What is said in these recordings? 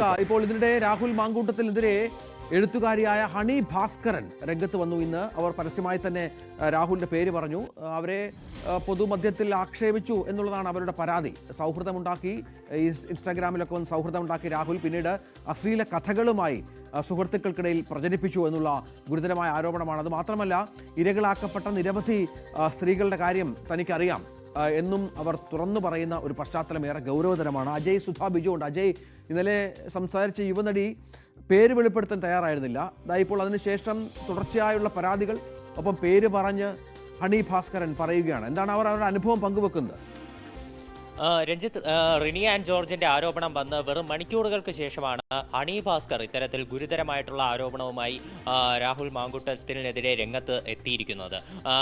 കാണുക ഇപ്പോൾ ഇതിനിടെ രാഹുൽ മാങ്കൂട്ടത്തിനെതിരെ എഴുത്തുകാരിയായ ഹണി ഭാസ്കരൻ രംഗത്ത് വന്നു. ഇന്ന് അവർ പരസ്യമായി തന്നെ രാഹുലിന്റെ പേര് പറഞ്ഞു. അവരെ പൊതുമധ്യത്തിൽ ആക്ഷേപിച്ചു എന്നുള്ളതാണ് അവരുടെ പരാതി. സൗഹൃദമുണ്ടാക്കി ഇൻസ്റ്റാഗ്രാമിലൊക്കെ വന്ന് സൗഹൃദമുണ്ടാക്കി രാഹുൽ പിന്നീട് അശ്ലീല കഥകളുമായി സുഹൃത്തുക്കൾക്കിടയിൽ പ്രചരിപ്പിച്ചു എന്നുള്ള ഗുരുതരമായ ആരോപണമാണ്. അത് മാത്രമല്ല ഇരകളാക്കപ്പെട്ട നിരവധി സ്ത്രീകളുടെ കാര്യം തനിക്കറിയാം. എന്നും അവർ തുറന്നു പറയുന്ന ഒരു പശ്ചാത്തലം ഏറെ ഗൗരവതരമാണ്. അജയ് സുധാ ബിജു ഉണ്ട്. അജയ് ഇന്നലെ സംസാരിച്ച യുവനടി പേര് വെളിപ്പെടുത്താൻ തയ്യാറായിരുന്നില്ല. ഇപ്പോൾ അതിനുശേഷം തുടർച്ചയായുള്ള പരാതികൾ ഒപ്പം പേര് പറഞ്ഞ് ഹണി ഭാസ്കരൻ പറയുകയാണ്. എന്താണ് അവർ അവരുടെ അനുഭവം പങ്കുവെക്കുന്നത്? രഞ്ജിത്ത് റിനി ആൻഡ് ജോർജിന്റെ ആരോപണം വന്ന് വെറും മണിക്കൂറുകൾക്ക് ശേഷമാണ് ഹണി ഭാസ്കർ ഇത്തരത്തിൽ ഗുരുതരമായിട്ടുള്ള ആരോപണവുമായി രാഹുൽ മാങ്കുട്ടത്തിനെതിരെ രംഗത്ത് എത്തിയിരിക്കുന്നത്. ആ,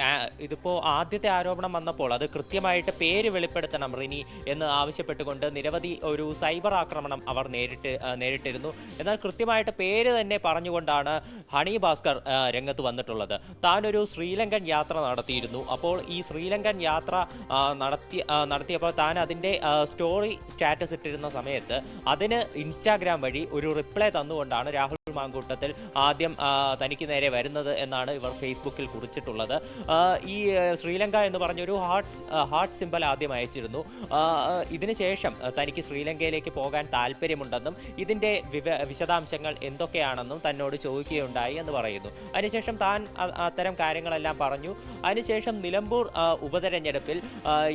ആ, ഇതിപ്പോ ആദ്യത്തെ ആരോപണം വന്നപ്പോൾ അത് കൃത്യമായിട്ട് പേര് വെളിപ്പെടുത്തണം റിനി എന്ന് ആവശ്യപ്പെട്ടുകൊണ്ട് നിരവധി ഒരു സൈബർ ആക്രമണം അവർ നേരിട്ട് നേരിട്ടിരുന്നു. എന്നാൽ കൃത്യമായിട്ട് പേര് തന്നെ പറഞ്ഞുകൊണ്ടാണ് ഹണി ഭാസ്കർ രംഗത്ത് വന്നിട്ടുള്ളത്. താനൊരു ശ്രീലങ്കൻ യാത്ര നടത്തിയിരുന്നു. അപ്പോൾ ഈ ശ്രീലങ്കൻ യാത്ര നടത്തി നടത്തിയപ്പോൾ താൻ അതിന്റെ സ്റ്റോറി സ്റ്റാറ്റസ് ഇട്ടിരുന്ന സമയത്ത് അതിന് ഇൻസ്റ്റാഗ്രാം വഴി ഒരു റിപ്ലൈ തന്നുകൊണ്ടാണ് രാഹുൽ മാങ്കൂട്ടത്തിൽ ആദ്യം തനിക്ക് നേരെ വരുന്നത് എന്നാണ് ഇവർ ഫേസ്ബുക്കിൽ കുറിച്ചിട്ടുള്ളത്. ഈ ശ്രീലങ്ക എന്ന് പറഞ്ഞൊരു ഹാർട്ട് ഹാർട്ട് സിമ്പൽ ആദ്യം അയച്ചിരുന്നു. ഇതിനുശേഷം ശേഷം തനിക്ക് ശ്രീലങ്കയിലേക്ക് പോകാൻ താല്പര്യമുണ്ടെന്നും ഇതിന്റെ വിശദാംശങ്ങൾ എന്തൊക്കെയാണെന്നും തന്നോട് ചോദിക്കുകയുണ്ടായി എന്ന് പറയുന്നു. അതിനുശേഷം താൻ അത്തരം കാര്യങ്ങളെല്ലാം പറഞ്ഞു. അതിനുശേഷം നിലമ്പൂർ ഉപതെരഞ്ഞെടുപ്പിൽ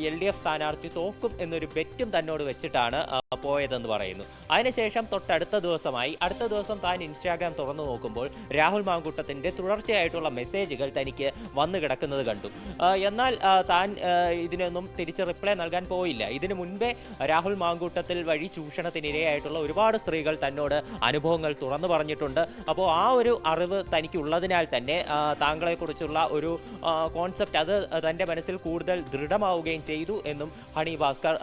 എൽ ഡി എഫ് സ്ഥാനാർത്ഥി തോക്കും എന്നൊരു ബെറ്റും തന്നോട് വെച്ചിട്ടാണ് പോയതെന്ന് പറയുന്നു. അതിനുശേഷം തൊട്ടടുത്ത ദിവസമായി അടുത്ത ദിവസം താൻ ഇൻസ്റ്റാഗ്രാം തുറന്നു നോക്കുമ്പോൾ രാഹുൽ മാങ്കൂട്ടത്തിന്റെ തുടർച്ചയായിട്ടുള്ള മെസ്സേജുകൾ തനിക്ക് വന്നു കിടക്കുന്നത് കണ്ടു. എന്നാൽ താൻ ഇതിനൊന്നും തിരിച്ച് റിപ്ലൈ നൽകാൻ പോയില്ല. ഇതിനു മുൻപേ രാഹുൽ മാങ്കൂട്ടത്തിൽ വഴി ചൂഷണത്തിനിരയായിട്ടുള്ള ഒരുപാട് സ്ത്രീകൾ തന്നോട് അനുഭവങ്ങൾ തുറന്നു പറഞ്ഞിട്ടുണ്ട്. അപ്പോൾ ആ ഒരു അറിവ് തനിക്ക് ഉള്ളതിനാൽ തന്നെ താങ്കളെക്കുറിച്ചുള്ള ഒരു കോൺസെപ്റ്റ് അത് തന്റെ മനസ്സിൽ കൂടുതൽ ദൃഢമാവുകയും ചെയ്തു എന്നും ഹണി ഭാസ്കർ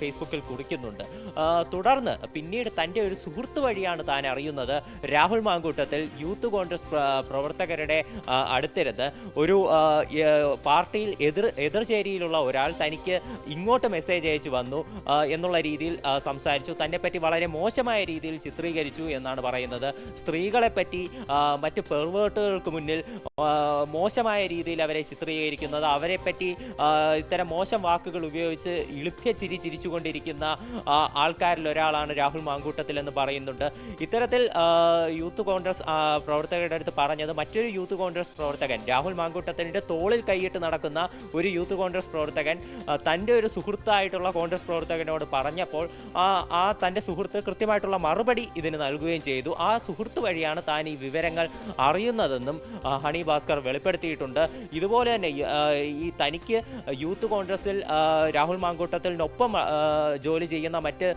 ഫേസ്ബുക്കിൽ കുറിക്കുന്നുണ്ട്. തുടർന്ന് പിന്നീട് തന്റെ ഒരു സുഹൃത്ത് വഴിയാണ് താൻ അറിയുന്നത്. രാഹുൽ മാങ്കൂട്ടത്തിൽ യൂത്ത് കോൺഗ്രസ് പ്ര- പ്രവർത്തകരുടെ അടുത്തിരുന്ന് ഒരു പാർട്ടിയിൽ എതിർ എതിർചേരിയിലുള്ള ഒരാൾ തനിക്ക് ഇങ്ങോട്ട് മെസ്സേജ് അയച്ചു വന്നു എന്നുള്ള രീതിയിൽ സംസാരിച്ചു. തന്നെ പറ്റി വളരെ മോശമായ രീതിയിൽ ചിത്രീകരിച്ചു എന്നാണ് പറയുന്നത്. സ്ത്രീകളെപ്പറ്റി മറ്റ് പെർവേർട്ടുകൾക്ക് മുന്നിൽ മോശമായ രീതിയിൽ അവരെ ചിത്രീകരിക്കുന്നത് അവരെപ്പറ്റി ഇത്തരം മോശം വാക്കുകൾ ഉപയോഗിച്ച് ഇളുപ്പ്യ ചിരി ചിരിച്ചുകൊണ്ടിരിക്കുന്ന ആൾക്കാരിൽ ഒരാളാണ് രാഹുൽ മാങ്കൂട്ടത്തിൽ എന്ന് പറയുന്നുണ്ട്. ഇത്തരത്തിൽ യൂത്ത് കോൺഗ്രസ് പ്രവർത്തകരുടെ അടുത്ത് പറഞ്ഞത് മറ്റൊരു യൂത്ത് കോൺഗ്രസ് പ്രവർത്തകൻ രാഹുൽ മാങ്കൂട്ടത്തിന്റെ തോളിൽ കൈയിട്ട് നടക്കുന്ന ഒരു യൂത്ത് കോൺഗ്രസ് പ്രവർത്തകൻ തന്റെ ഒരു സുഹൃത്തായിട്ടുള്ള കോൺഗ്രസ് പ്രവർത്തകനോട് പറഞ്ഞപ്പോൾ ആ തന്റെ സുഹൃത്ത് കൃത്യമായിട്ടുള്ള മറുപടി ഇതിന് നൽകുകയും ചെയ്തു. ആ സുഹൃത്ത് വഴിയാണ് താൻ ഈ വിവരങ്ങൾ അറിയുന്നതെന്നും ഹണി ഭാസ്കർ വെളിപ്പെടുത്തിയിട്ടുണ്ട്. ഇതുപോലെ തന്നെ ഈ, തനിക്ക് യൂത്ത് കോൺഗ്രസിൽ രാഹുൽ മാങ്കൂട്ടത്തിനൊപ്പം ജോലി ചെയ്യുന്ന മറ്റ്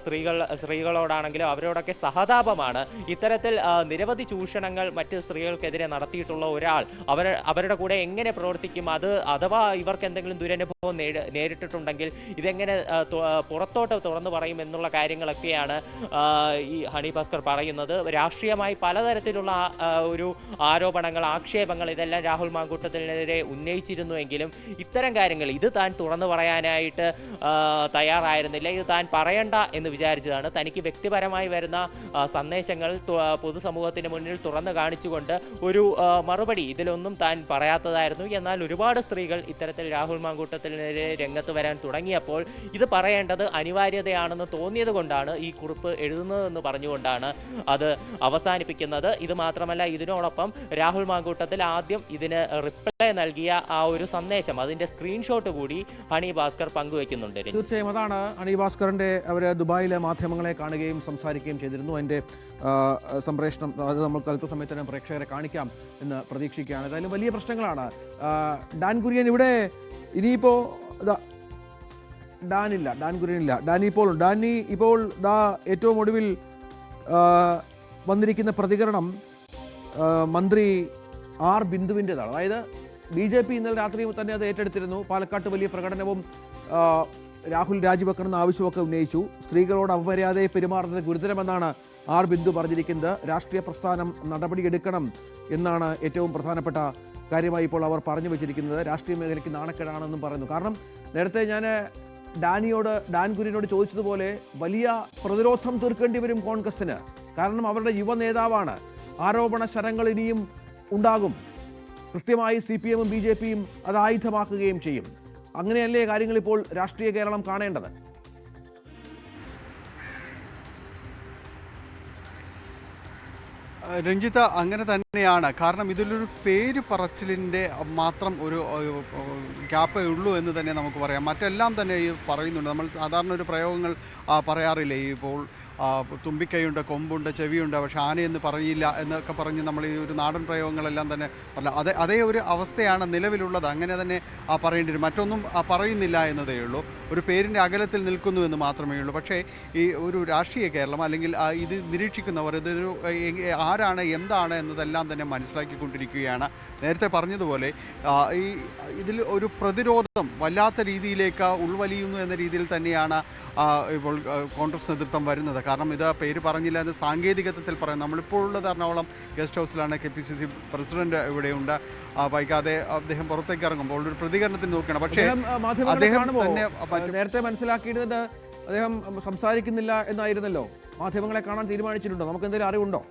സ്ത്രീകൾ സ്ത്രീകൾ സ്ത്രീകളോടാണെങ്കിലും അവരോടൊക്കെ സഹതാപമാണ്. ഇത്തരത്തിൽ നിരവധി ചൂഷണങ്ങൾ മറ്റ് സ്ത്രീകൾക്കെതിരെ നടത്തിയിട്ടുള്ള ഒരാൾ അവർ അവരുടെ കൂടെ എങ്ങനെ പ്രവർത്തിക്കും? അത് അഥവാ ഇവർക്ക് എന്തെങ്കിലും ദുരനുഭവം നേരിട്ടിട്ടുണ്ടെങ്കിൽ ഇതെങ്ങനെ പുറത്തോട്ട് തുറന്നു പറയും എന്നുള്ള കാര്യങ്ങളൊക്കെയാണ് ഈ ഹണി ഭാസ്കർ പറയുന്നത്. രാഷ്ട്രീയമായി പലതരത്തിലുള്ള ഒരു ആരോപണങ്ങൾ ആക്ഷേപങ്ങൾ ഇതെല്ലാം രാഹുൽ മാങ്കൂട്ടത്തിനെതിരെ ഉന്നയിച്ചിരുന്നുവെങ്കിലും ഇത്തരം കാര്യങ്ങൾ ഇത് താൻ തുറന്നു പറയാനായിട്ട് തയ്യാറായിരുന്നില്ല. ഇത് താൻ പറയണ്ട എന്ന് വിചാരിച്ചതാണ്. തനിക്ക് വ്യക്തിപരമായി വരുന്ന സന്ദേശങ്ങൾ പൊതുസമൂഹത്തിന് മുന്നിൽ തുറന്നു കാണിച്ചുകൊണ്ട് ഒരു മറുപടി ഇതിലൊന്നും താൻ പറയാത്തതായിരുന്നു എന്നാൽ ഒരുപാട് സ്ത്രീകൾ ഇത്തരത്തിൽ രാഹുൽ മാങ്കൂട്ടത്തിനെതിരെ രംഗത്ത് വരാൻ തുടങ്ങിയപ്പോൾ ഇത് പറയേണ്ടത് അനിവാര്യതയാണെന്ന് തോന്നിയത് കൊണ്ടാണ് ഈ കുറിപ്പ് എഴുതുന്നതെന്ന് പറഞ്ഞുകൊണ്ടാണ് അത് അവസാനിപ്പിക്കുന്നത് ഇത് മാത്രമല്ല ഇതിനോടൊപ്പം രാഹുൽ മാങ്കൂട്ടത്തിൽ ആദ്യം ഇതിന് റിപ്ലൈ നൽകിയ ആ ഒരു സന്ദേശം അതിന്റെ സ്ക്രീൻഷോട്ട് കൂടി ഹണി ഭാസ്കർ പങ്കുവെക്കുന്നുണ്ട്. തീർച്ചയായും അതാണ് ഹണി ഭാസ്കറിന്റെ അവർ ദുബായിലെ മാധ്യമങ്ങളെ കാണുകയും സംസാരിക്കുകയും ചെയ്തിരുന്നു. അതിന്റെ സംപ്രേഷണം അത് നമുക്ക് അല്പസമയത്തിന് പ്രേക്ഷകരെ കാണിക്കാം എന്ന് പ്രതീക്ഷിക്കുകയാണ്. ഏതായാലും വലിയ പ്രശ്നങ്ങളാണ്. ഡാൻ കുര്യൻ ഇവിടെ ഇനിയിപ്പോൾ ഡാനില്ല ഡാൻ കുര്യൻ ഇല്ല. ഡാനി ഇപ്പോൾ ഡാനി ഇപ്പോൾ ദാ ഏറ്റവും ഒടുവിൽ വന്നിരിക്കുന്ന പ്രതികരണം മന്ത്രി ആർ ബിന്ദുവിന്റെതാണ് അതായത് ബി ജെ പി ഇന്നലെ രാത്രി തന്നെ അത് ഏറ്റെടുത്തിരുന്നു. പാലക്കാട്ട് വലിയ പ്രകടനവും രാഹുൽ രാജിവെക്കണമെന്ന ആവശ്യമൊക്കെ ഉന്നയിച്ചു. സ്ത്രീകളോട് അപമര്യാദയെ പെരുമാറുന്നത് ഗുരുതരമെന്നാണ് ആർ ബിന്ദു പറഞ്ഞിരിക്കുന്നത്. രാഷ്ട്രീയ പ്രസ്ഥാനം നടപടിയെടുക്കണം എന്നാണ് ഏറ്റവും പ്രധാനപ്പെട്ട കാര്യമായി ഇപ്പോൾ അവർ പറഞ്ഞു വെച്ചിരിക്കുന്നത്. രാഷ്ട്രീയ മേഖലയ്ക്ക് നാണക്കേടാണെന്നും പറയുന്നു. കാരണം നേരത്തെ ഞാൻ ഡാനിയോട് ഡാൻ കുര്യനോട് ചോദിച്ചതുപോലെ വലിയ പ്രതിരോധം തീർക്കേണ്ടി വരും കോൺഗ്രസിന് കാരണം അവരുടെ യുവ നേതാവാണ്. ആരോപണ ശരങ്ങൾ ഇനിയും ഉണ്ടാകും. കൃത്യമായി സി പി എമ്മും ബി ജെ പിയും അത് ആയുധമാക്കുകയും ചെയ്യും. അങ്ങനെയല്ലേ കാര്യങ്ങൾ ഇപ്പോൾ രാഷ്ട്രീയ കേരളം കാണേണ്ടത്? രഞ്ജിത്ത അങ്ങനെ തന്നെയാണ്. കാരണം ഇതിലൊരു പേര് പറച്ചിലിന്റെ മാത്രം ഒരു ഗ്യാപ്പേ ഉള്ളൂ എന്ന് തന്നെ നമുക്ക് പറയാം. മറ്റെല്ലാം തന്നെ ഈ പറയുന്നുണ്ട്. നമ്മൾ സാധാരണ ഒരു പ്രയോഗങ്ങൾ പറയാറില്ല ഇപ്പോൾ തുമ്പിക്കൈയുണ്ട് കൊമ്പുണ്ട് ചെവിയുണ്ട് പക്ഷെ ആനയെന്ന് പറയില്ല എന്നൊക്കെ പറഞ്ഞ് നമ്മൾ ഈ ഒരു നാടൻ പ്രയോഗങ്ങളെല്ലാം തന്നെ പറഞ്ഞു. അതേ അതേ ഒരു അവസ്ഥയാണ് നിലവിലുള്ളത്. അങ്ങനെ തന്നെ പറയേണ്ടി വരും. മറ്റൊന്നും പറയുന്നില്ല എന്നതേ ഉള്ളൂ. ഒരു പേരിന്റെ അകലത്തിൽ നിൽക്കുന്നു എന്ന് മാത്രമേ ഉള്ളൂ. പക്ഷേ ഈ ഒരു രാഷ്ട്രീയ കേരളം അല്ലെങ്കിൽ ഇത് നിരീക്ഷിക്കുന്നവർ ഇതൊരു ആരാണ് എന്താണ് എന്നതെല്ലാം തന്നെ മനസ്സിലാക്കിക്കൊണ്ടിരിക്കുകയാണ്. നേരത്തെ പറഞ്ഞതുപോലെ ഈ ഇതിൽ ഒരു പ്രതിരോധം വല്ലാത്ത രീതിയിലേക്ക് ഉൾവലിയുന്നു എന്ന രീതിയിൽ തന്നെയാണ് ഇപ്പോൾ കോൺഗ്രസ് നേതൃത്വം വരുന്നത്. കാരണം ഇത് പേര് പറഞ്ഞില്ല എന്ന് സാങ്കേതികത്വത്തിൽ പറയാം. നമ്മളിപ്പോൾ ഉള്ളത് Ernakulam guest ഹൗസിലാണ്. K P C C president ഇവിടെയുണ്ട്. വൈകാതെ അദ്ദേഹം പുറത്തേക്ക് ഇറങ്ങുമ്പോൾ ഒരു പ്രതികരണത്തിന് നോക്കുകയാണ്. പക്ഷേ അദ്ദേഹം തന്നെ നേരത്തെ മനസ്സിലാക്കിയിട്ട് അദ്ദേഹം സംസാരിക്കുന്നില്ല എന്നായിരുന്നല്ലോ. മാധ്യമങ്ങളെ കാണാൻ തീരുമാനിച്ചിട്ടുണ്ടോ? നമുക്ക് എന്തെങ്കിലും അറിവുണ്ടോ?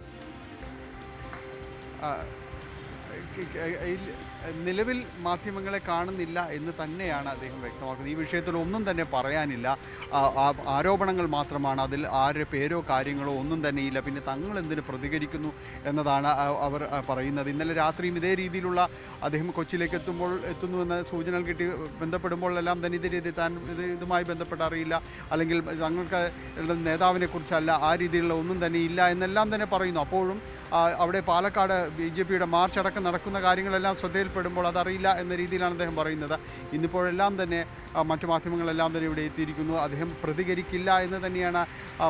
നിലവിൽ മാധ്യമങ്ങളെ കാണുന്നില്ല എന്ന് തന്നെയാണ് അദ്ദേഹം വ്യക്തമാക്കുന്നത്. ഈ വിഷയത്തിൽ ഒന്നും തന്നെ പറയാനില്ല. ആരോപണങ്ങൾ മാത്രമാണ് അതിൽ ആരുടെ പേരോ കാര്യങ്ങളോ ഒന്നും തന്നെ ഇല്ല. പിന്നെ തങ്ങൾ എന്തിന് പ്രതികരിക്കുന്നു എന്നതാണ് അവർ പറയുന്നത്. ഇന്നലെ രാത്രിയും ഇതേ രീതിയിലുള്ള അദ്ദേഹം കൊച്ചിയിലേക്ക് എത്തുമ്പോൾ എത്തുന്നു എന്ന സൂചനകൾ കിട്ടി ബന്ധപ്പെടുമ്പോഴെല്ലാം തന്നെ ഇതേ രീതി താൻ ഇത് ഇതുമായി ബന്ധപ്പെട്ട് അറിയില്ല. അല്ലെങ്കിൽ തങ്ങൾക്ക് നേതാവിനെക്കുറിച്ചല്ല നേതാവിനെ കുറിച്ചല്ല ആ രീതിയിലുള്ള ഒന്നും തന്നെ ഇല്ല എന്നെല്ലാം തന്നെ പറയുന്നു. അപ്പോഴും അവിടെ പാലക്കാട് ബി ജെ പിയുടെ മാർച്ച് അടക്കം നടക്കുന്ന കാര്യങ്ങളെല്ലാം ശ്രദ്ധയിൽപ്പെടുമ്പോൾ അതറിയില്ല എന്ന രീതിയിലാണ് അദ്ദേഹം പറയുന്നത്. ഇന്നിപ്പോഴെല്ലാം തന്നെ മറ്റു മാധ്യമങ്ങളെല്ലാം തന്നെ ഇവിടെ എത്തിയിരിക്കുന്നു. അദ്ദേഹം പ്രതികരിക്കില്ല എന്ന് തന്നെയാണ്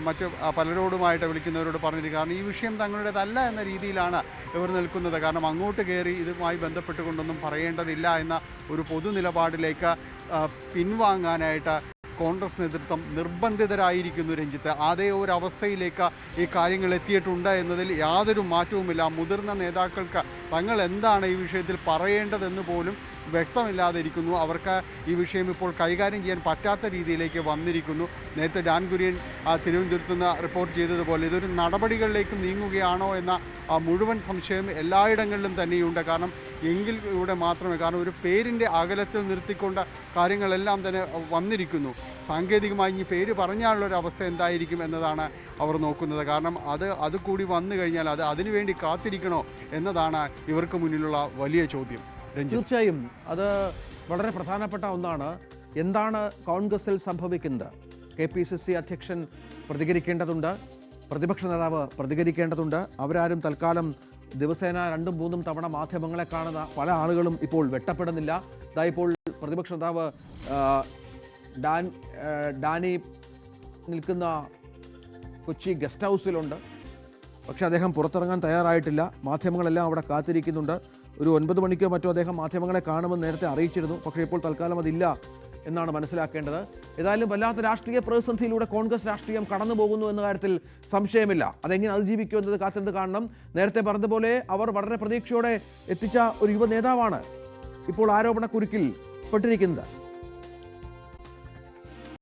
മറ്റ് പലരോടുമായിട്ട് വിളിക്കുന്നവരോട് പറഞ്ഞിരിക്കുന്നത്. കാരണം ഈ വിഷയം തങ്ങളുടേതല്ല എന്ന രീതിയിലാണ് ഇവർ നിൽക്കുന്നത്. കാരണം അങ്ങോട്ട് കയറി ഇതുമായി ബന്ധപ്പെട്ടുകൊണ്ടൊന്നും പറയേണ്ടതില്ല എന്ന ഒരു പൊതു നിലപാടിലേക്ക് പിൻവാങ്ങാനായിട്ട് കോൺഗ്രസ് നേതൃത്വം നിർബന്ധിതരായിരിക്കുന്നു രഞ്ജിത്ത്. അതേ ഒരു അവസ്ഥയിലേക്ക് ഈ കാര്യങ്ങൾ എത്തിയിട്ടുണ്ട് എന്നതിൽ യാതൊരു മാറ്റവുമില്ല. മുതിർന്ന നേതാക്കൾക്ക് തങ്ങൾ എന്താണ് ഈ വിഷയത്തിൽ പറയേണ്ടതെന്ന് പോലും വ്യക്തമില്ലാതെ ഇരിക്കുന്നു അവർക്ക് ഈ വിഷയം ഇപ്പോൾ കൈകാര്യം ചെയ്യാൻ പറ്റാത്ത രീതിയിലേക്ക് വന്നിരിക്കുന്നു. നേരത്തെ ഡാൻ കുര്യൻ തിരുവനന്തപുരത്ത് നിന്ന് റിപ്പോർട്ട് ചെയ്തതുപോലെ ഇതൊരു നടപടികളിലേക്ക് നീങ്ങുകയാണോ എന്ന മുഴുവൻ സംശയം എല്ലായിടങ്ങളിലും തന്നെയുണ്ട്. കാരണം എങ്കിൽ ഇവിടെ മാത്രമേ കാരണം ഒരു പേരിന്റെ അകലത്തിൽ നിർത്തിക്കൊണ്ട് കാര്യങ്ങളെല്ലാം തന്നെ വന്നിരിക്കുന്നു. സാങ്കേതികമായി ഈ പേര് പറഞ്ഞാലുള്ള ഒരു അവസ്ഥ എന്തായിരിക്കും എന്നതാണ് അവർ നോക്കുന്നത്. കാരണം അത് അത് കൂടി വന്നു കഴിഞ്ഞാൽ അത് അതിനുവേണ്ടി കാത്തിരിക്കണോ എന്നതാണ് ഇവർക്ക് മുന്നിലുള്ള വലിയ ചോദ്യം. തീർച്ചയായും അത് വളരെ പ്രധാനപ്പെട്ട ഒന്നാണ്. എന്താണ് കോൺഗ്രസിൽ സംഭവിക്കുന്നത്? കെ പി സി സി അധ്യക്ഷൻ പ്രതികരിക്കേണ്ടതുണ്ട്. പ്രതിപക്ഷ നേതാവ് പ്രതികരിക്കേണ്ടതുണ്ട്. അവരാരും തൽക്കാലം ദിവസേന രണ്ടും മൂന്നും തവണ മാധ്യമങ്ങളെ കാണുന്ന പല ആളുകളും ഇപ്പോൾ വെട്ടപ്പെടുന്നില്ല. ഇതാ ഇപ്പോൾ പ്രതിപക്ഷ നേതാവ് ഡാൻ ഡാനി നിൽക്കുന്ന കൊച്ചി ഗസ്റ്റ് ഹൗസിലുണ്ട്. പക്ഷേ അദ്ദേഹം പുറത്തിറങ്ങാൻ തയ്യാറായിട്ടില്ല. മാധ്യമങ്ങളെല്ലാം അവിടെ കാത്തിരിക്കുന്നുണ്ട്. ഒരു ഒൻപത് മണിക്കോ മറ്റോ അദ്ദേഹം മാധ്യമങ്ങളെ കാണുമെന്ന് നേരത്തെ അറിയിച്ചിരുന്നു. പക്ഷേ ഇപ്പോൾ തൽക്കാലം അതില്ല എന്നാണ് മനസ്സിലാക്കേണ്ടത്. ഏതായാലും വല്ലാത്ത രാഷ്ട്രീയ പ്രതിസന്ധിയിലൂടെ കോൺഗ്രസ് രാഷ്ട്രീയം കടന്നു പോകുന്നു എന്ന കാര്യത്തിൽ സംശയമില്ല. അതെങ്ങനെ അതിജീവിക്കും എന്നത് കാത്തിരുന്ന് കാണണം. നേരത്തെ പറഞ്ഞതുപോലെ അവർ വളരെ പ്രതീക്ഷയോടെ എത്തിച്ച ഒരു യുവ നേതാവാണ് ഇപ്പോൾ ആരോപണ കുരുക്കിൽ പെട്ടിരിക്കുന്നത്